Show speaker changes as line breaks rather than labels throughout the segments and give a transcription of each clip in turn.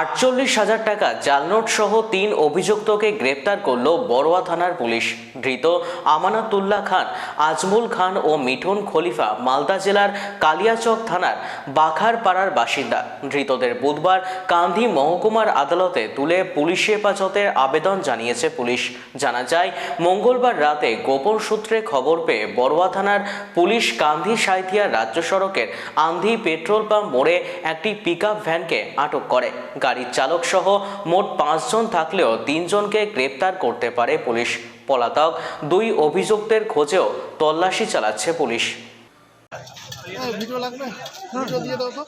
আটচল্লিশ হাজার টাকা জাল নোট সহ তিন অভিযুক্তকে গ্রেপ্তার করল বড়োয়া থানার পুলিশ। ধৃত আমানাতুল্লাহ খান, আজমুল খান ও মিঠুন খলিফা মালদা জেলার কালিয়াচক থানার বাখারপাড়ার বাসিন্দা। ধৃতদের বুধবার কান্ধি মহকুমার আদালতে তুলে পুলিশ হেফাজতের আবেদন জানিয়েছে পুলিশ। জানা যায়, মঙ্গলবার রাতে গোপন সূত্রে খবর পেয়ে বড়োয়া থানার পুলিশ কান্ধি সাঁইথিয়া রাজ্য সড়কের আন্ধি পেট্রোল পাম্প মোড়ে একটি পিকআপ ভ্যানকে আটক করে। গাড়ির চালক সহ মোট পাঁচজন থাকলেও তিনজনকে গ্রেপ্তার করতে পারে পুলিশ। পলাতক দুই অভিযুক্তের খোঁজেও তল্লাশি চালাচ্ছে পুলিশ।
ভিডিও লাগবে? দিয়ে দাও তো।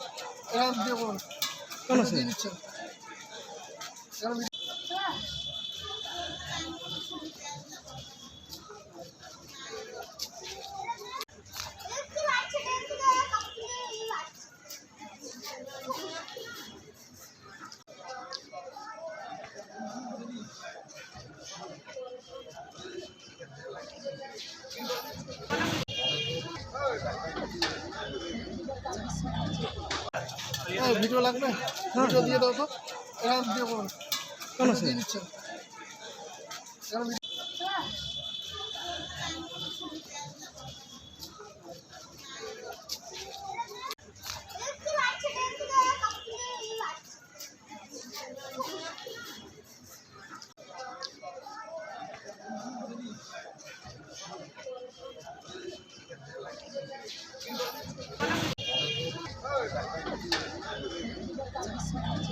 ভিডিও- হ্যাঁ লাগবে? ভিডিও দিয়ে দাও তো। এরকম ভিডিও করুন কেন দিয়ে